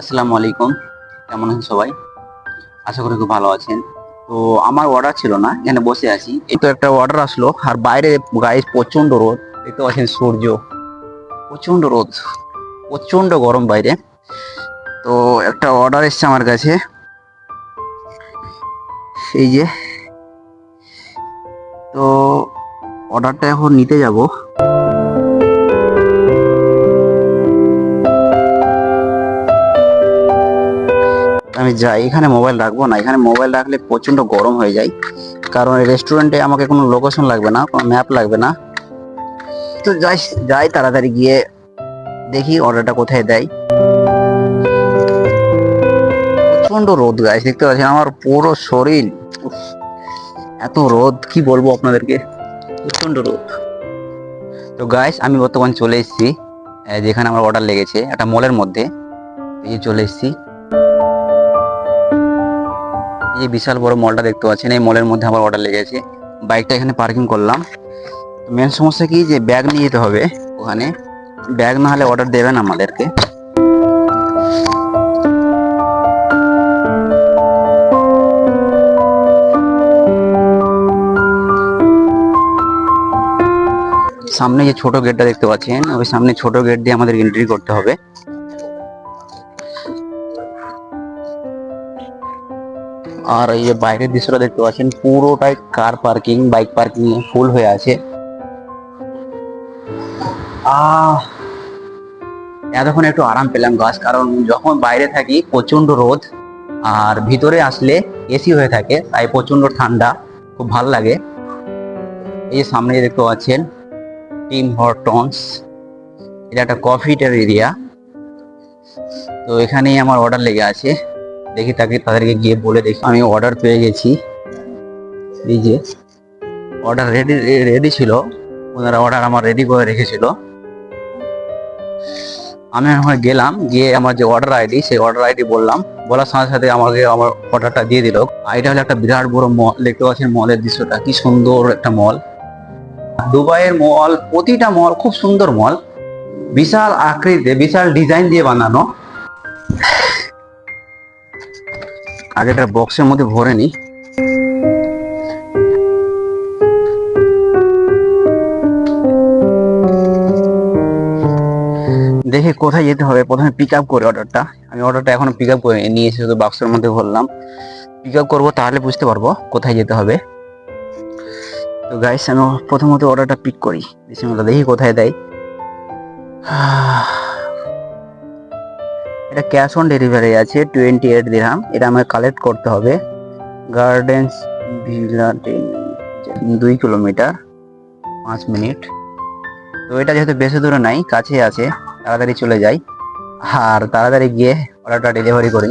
আসসালামু আলাইকুম। কেমন আছেন সবাই? আশা করি খুব ভালো আছেন। তো আমার অর্ডার ছিল না, এখানে বসে আছি। এই তো একটা অর্ডার আসলো, আর বাইরে গায়ে প্রচণ্ড রোদ, দেখতে পাচ্ছেন সূর্য। প্রচণ্ড রোদ প্রচণ্ড গরম বাইরে। তো একটা অর্ডার এসছে আমার কাছে। এই যে, তো অর্ডারটা এখন নিতে যাব। আমি যাই, এখানে মোবাইল রাখব না। এখানে মোবাইল রাখলে প্রচণ্ড গরম হয়ে যায়। কারণ রেস্টুরেন্টে আমাকে কোনো লোকেশন লাগবে না, কোনো ম্যাপ লাগবে না। তো যাই যাই তাড়াতাড়ি গিয়ে দেখি অর্ডারটা কোথায় দেয়। প্রচণ্ড রোদ গাছ দেখতে পাচ্ছেন? আমার পুরো শরীর এত রোদ, কি বলব আপনাদেরকে? প্রচণ্ড রোদ। তো গাইস আমি বর্তমান চলে এসেছি যেখানে আমার অর্ডার লেগেছে, একটা মলের মধ্যে। এই চলে এসেছি। এই বিশাল বড় মলটা দেখতে পাচ্ছেন। এই মলের মধ্যে আমার অর্ডার লেগেছে। বাইকটা এখানে পার্কিং করলাম। মেন সমস্যা কি যে ব্যাগ নিয়ে যেতে হবে ওখানে। ব্যাগ না হলে অর্ডার দেবেন আমাদেরকে। সামনে যে ছোট গেটটা দেখতে পাচ্ছেন, ওই সামনে ছোট গেট দিয়ে আমাদের এন্ট্রি করতে হবে। আর এই যে বাইরের দৃশ্যটা দেখতে পাচ্ছেন, পুরোটাই car parking bike parking full হয়ে আছে। আহ, এতক্ষণ একটু আরাম পেলাম গাছ, কারণ যখন বাইরে থাকি প্রচণ্ড রোদ, আর ভিতরে আসলে এসি হয়ে থাকে, তাই প্রচণ্ড ঠান্ডা, খুব ভালো লাগে। এই সামনে দেখতে পাচ্ছেন টিম হরটনস এটা একটা কফিটার এরিয়া তো এখানেই আমার অর্ডার লেগে আছে। দেখি তাকে, তাদেরকে গিয়ে বলে দেখি। আমি অর্ডার পেয়ে গেছি। এই যে অর্ডার রেডি রেডি ছিল। ওনারা অর্ডার আমার রেডি করে রেখেছিল। আমি এখন গেলাম, গিয়ে আমার যে অর্ডার আইডি সেই অর্ডার আইডি বললাম। বলার সাথে সাথে আমাকে আমার অর্ডারটা দিয়ে দিল। এটা হলো একটা বিরাট বড় মল দেখতে পাচ্ছেন মলের দৃশ্যটা। কি সুন্দর একটা মল দুবাইয়ের মল প্রতিটা মল খুব সুন্দর মল বিশাল আকৃতিতে, বিশাল ডিজাইন দিয়ে বানানো। আগে একটা বক্সের মধ্যে ভরে নি। দেখে কোথায় যেতে হবে। প্রথমে পিক আপ করে অর্ডারটা আমি অর্ডারটা এখনও পিক আপ করে নিয়ে এসে শুধু বাক্সের মধ্যে ভরলাম। পিক আপ করব তাহলে বুঝতে পারব কোথায় যেতে হবে। তো গাইস আমি প্রথমত অর্ডারটা পিক করি। দেখি কোথায় দেয়। এটা ক্যাশ অন ডেলিভারি আছে টোয়েন্টি এইট দিরহাম এটা আমাকে কালেক্ট করতে হবে। গার্ডেন্স ভিলা দুই কিলোমিটার পাঁচ মিনিট তো এটা যেহেতু বেশি দূরে নাই কাছে আছে, তাড়াতাড়ি চলে যাই। আর তাড়াতাড়ি গিয়ে অর্ডারটা ডেলিভারি করি.